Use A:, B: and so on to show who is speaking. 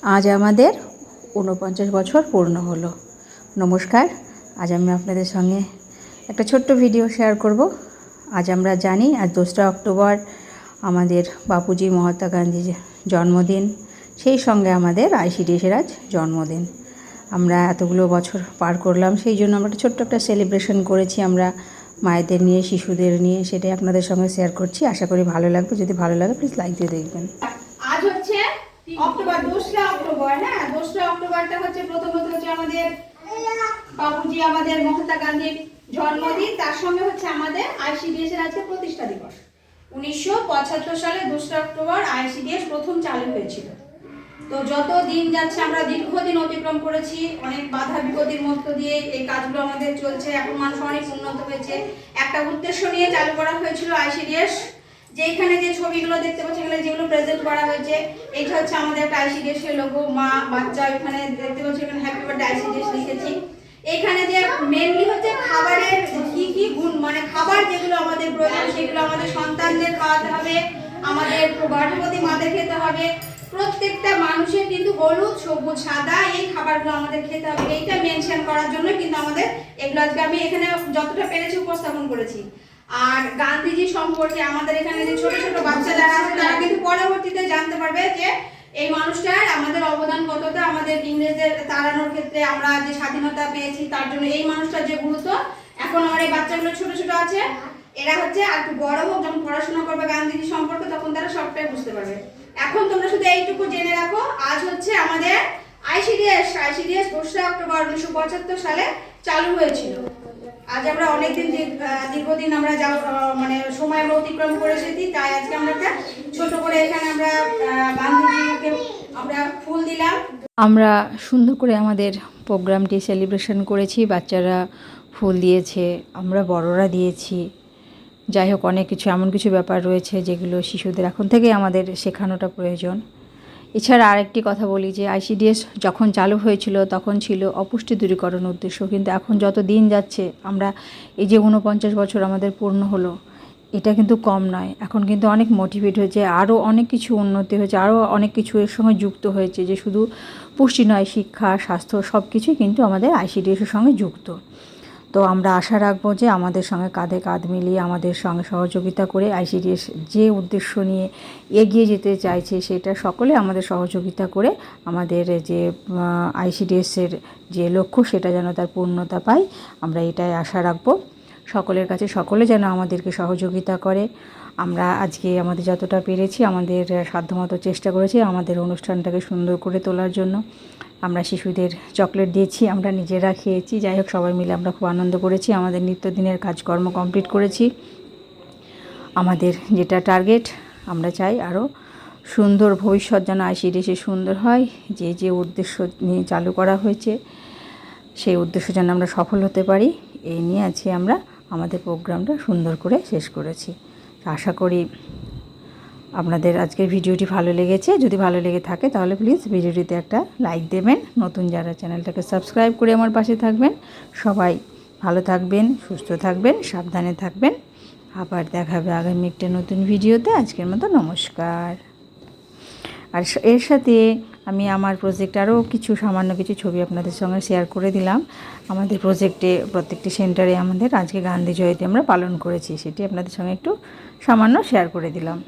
A: আজ আমাদের ঊনপঞ্চাশ বছর পূর্ণ হলো। নমস্কার, আজ আমি আপনাদের সঙ্গে একটা ছোট্ট ভিডিও শেয়ার করব। আজ আমরা জানি, আজ দোসরা অক্টোবর, আমাদের বাপুজি মহাত্মা গান্ধীর জন্মদিন, সেই সঙ্গে আমাদের আইসিডিএসের আজ জন্মদিন। আমরা এতগুলো বছর পার করলাম, সেই জন্য আমরা ছোট্ট একটা সেলিব্রেশন করেছি আমরা মায়েদের নিয়ে, শিশুদের নিয়ে, সেটাই আপনাদের সঙ্গে শেয়ার করছি। আশা করি ভালো লাগবে। যদি ভালো লাগে প্লিজ লাইক দিয়ে দেখবেন।
B: আজ হচ্ছে অক্টোবর, দোসরা অক্টোবর হ্যাঁ? দোসরা অক্টোবরটা হচ্ছে প্রথমত হচ্ছে আমাদের বাবুজি আমাদের মহাত্মা গান্ধীর জন্মদিন। তার সঙ্গে হচ্ছে আমাদের আইসিডিএস এর আজকে প্রতিষ্ঠা দিবস। উনিশশো পঁচাত্তর সালে দোসরা অক্টোবর আইসিডিএস প্রথম চালু হয়েছিল। তো যত দিন যাচ্ছে, আমরা দীর্ঘদিন অতিক্রম করেছি। অনেক বাধা বিপত্তির মধ্য দিয়ে এই কাজগুলো আমাদের চলছে। এখন মানুষ অনেক উন্নত হয়েছে। একটা উদ্দেশ্য নিয়ে চালু করা হয়েছিল আইসিডিএস যে এখানে যে ছবিগুলো দেখতে পাচ্ছি এখানে যেগুলো প্রেজেন্ট করা হয়েছে এটা হচ্ছে আমাদের একটা এর লোগো মা, বাচ্চা, এখানে দেখতে পাচ্ছি, এখানে হ্যাপি বার্থডে আইসিডিএস লিখেছি। এখানে যে মেনলি হচ্ছে খাবারের কি কি গুণ মানে খাবার যেগুলো আমাদের প্রয়োজন, সেগুলো আমাদের সন্তানদের খাওয়াতে হবে, আমাদের গর্ভবতী মাদের খেতে হবে। প্রত্যেকটা মানুষের কিন্তু হলুদ, সবুজ, সাদা এই খাবারগুলো আমাদের খেতে হবে। এইটা মেনশন করার জন্য কিন্তু আমাদের এগুলো আজকে আমি এখানে যতটা পেরেছি উপস্থাপন করেছি। আর গান্ধীজি সম্পর্কে আমাদের এখানে যে ছোট ছোট বাচ্চা যারা আছে, তারা কিন্তু পরবর্তীতে জানতে পারবে যে এই মানুষটার আমাদের অবদান কতটা, আমাদের ইংরেজদের তাড়ানোর ক্ষেত্রে আমরা যে স্বাধীনতা পেয়েছি, তার জন্য এই মানুষটার যে গুরুত্ব। এখন আমার এই বাচ্চাগুলো ছোট ছোট আছে। এরা হচ্ছে আর একটু বড় হোক, যখন পড়াশোনা করবে গান্ধীজি সম্পর্কে, তখন তারা সবটাই বুঝতে পারবে। এখন তোমরা শুধু এইটুকু জেনে রাখো, আজ হচ্ছে আমাদের আইসিডিএস আইসিডিএস দোসরা অক্টোবর উনিশশো পঁচাত্তর সালে চালু হয়েছিল। আজ আমরা অনেকদিন দীর্ঘ- দীর্ঘদিন আমরা যা মানে সময় আমরা অতিক্রম করে এসেছি, তাই আজকে আমরা একটা ছোট করে এখানে আমরা গান্ধীজিকে আমরা ফুল দিলাম।
A: আমরা সুন্দর করে আমাদের প্রোগ্রামটি সেলিব্রেশন করেছি, বাচ্চারা ফুল দিয়েছে, আমরা বড়রা দিয়েছি। যাই হোক, অনেক কিছু, এমন কিছু ব্যাপার রয়েছে যেগুলো শিশুদের এখন থেকে আমাদের শেখানোটা প্রয়োজন। এছাড়া আরেকটি কথা বলি যে আইসিডিএস যখন চালু হয়েছিল তখন ছিল অপুষ্টি দূরীকরণ উদ্দেশ্য। কিন্তু এখন যত দিন যাচ্ছে, আমরা এই যে ঊনপঞ্চাশ বছর আমাদের পূর্ণ হলো, এটা কিন্তু কম নয়। এখন কিন্তু অনেক মোটিভেট হয়েছে, আরও অনেক কিছু উন্নতি হয়েছে, আরও অনেক কিছু এর সঙ্গে যুক্ত হয়েছে যে শুধু পুষ্টি নয়, শিক্ষা, স্বাস্থ্য সব কিছুই কিন্তু আমাদের আইসিডিএসের সঙ্গে যুক্ত। তো আমরা আশা রাখব যে আমাদের সঙ্গে কাঁধে কাঁধ মিলিয়ে আমাদের সঙ্গে সহযোগিতা করে আইসিডিএস যে উদ্দেশ্য নিয়ে এগিয়ে যেতে চাইছে সেটা সকলে আমাদের সহযোগিতা করে আমাদের যে আইসিডিএসের যে লক্ষ্য সেটা যেন তার পূর্ণতা পায়। আমরা এটাই আশা রাখব। সকলের কাছে সকলে যেন আমাদেরকে সহযোগিতা করে। আমরা আজকে আমাদের যতটা পেরেছি, আমাদের সাধ্যমতো চেষ্টা করেছি আমাদের অনুষ্ঠানটাকে সুন্দর করে তোলার জন্য। আমরা শিশুদের চকলেট দিয়েছি, আমরা নিজেরা খেয়েছি। যাই হোক, সবাই মিলে আমরা খুব আনন্দ করেছি, আমাদের নিত্যদিনের কাজকর্ম কমপ্লিট করেছি। আমাদের যেটা টার্গেট, আমরা চাই আরও সুন্দর ভবিষ্যৎ যেন আইসি আইসিডিএসে সুন্দর হয়। যে যে উদ্দেশ্য নিয়ে চালু করা হয়েছে, সেই উদ্দেশ্য যেন আমরা সফল হতে পারি এই নিয়ে আজকে আমরা আমাদের প্রোগ্রামটা সুন্দর করে শেষ করেছি। আশা করি আপনাদের আজকের ভিডিওটি ভালো লেগেছে। যদি ভালো লেগে থাকে তাহলে প্লিজ ভিডিওটিতে একটা লাইক দেবেন। নতুন যারা চ্যানেলটাকে সাবস্ক্রাইব করে আমার পাশে থাকবেন, সবাই ভালো থাকবেন, সুস্থ থাকবেন, সাবধানে থাকবেন। আবার দেখাবে আগামী একটা নতুন ভিডিওতে। আজকের মতো নমস্কার। আর এর সাথে আমি আমার প্রজেক্ট আরও কিছু সামান্য কিছু ছবি আপনাদের সঙ্গে শেয়ার করে দিলাম। আমাদের প্রজেক্টে প্রত্যেকটি সেন্টারে আমাদের আজকে গান্ধী জয়ন্তী আমরা পালন করেছি, সেটি আপনাদের সঙ্গে একটু সামান্য শেয়ার করে দিলাম।